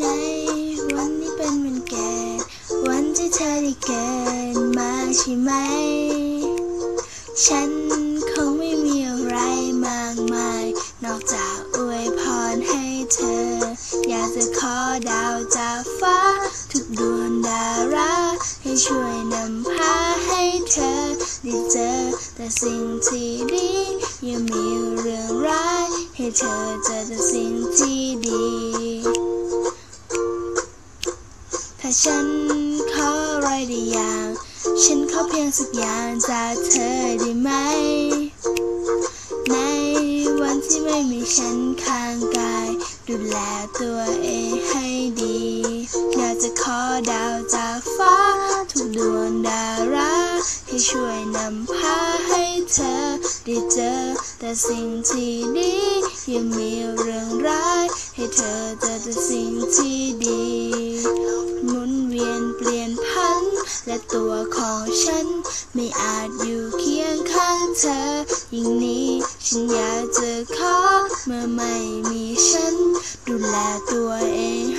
ในวันนี้เป็นวันเกิดวันที่เธอได้เกิดมาใช่ไหม ฉันคงไม่มีอะไรมากมาย นอกจากอวยพรให้เธอ อยากจะขอดาวจากฟ้า ทุกดวงดารา ให้ช่วยนำพาให้เธอ ได้เจอแต่สิ่งที่ดียังมีเรื่องร้าย ให้เธอเจอแต่สิ่ง ถ้าฉันขออะไรได้อย่าง ฉันขอเพียงสักอย่างจากเธอได้ไหม ในวันที่ไม่มีฉันข้างกาย ดูแลตัวเองให้ดี อยากจะขอดาวจากฟ้า ทุกดวงดาราให้ช่วยนำพาให้เธอได้เจอ แต่สิ่งที่ดีย่ามีเรื่องร้าย ให้เธอเจอแต่สิ่งที่ดี และตัวของฉัน ไม่อาจอยู่เคียงข้างเธอ ยิ่งนี้ฉันอยากจะขอเมื่อไม่มีฉัน ดูแลตัวเอง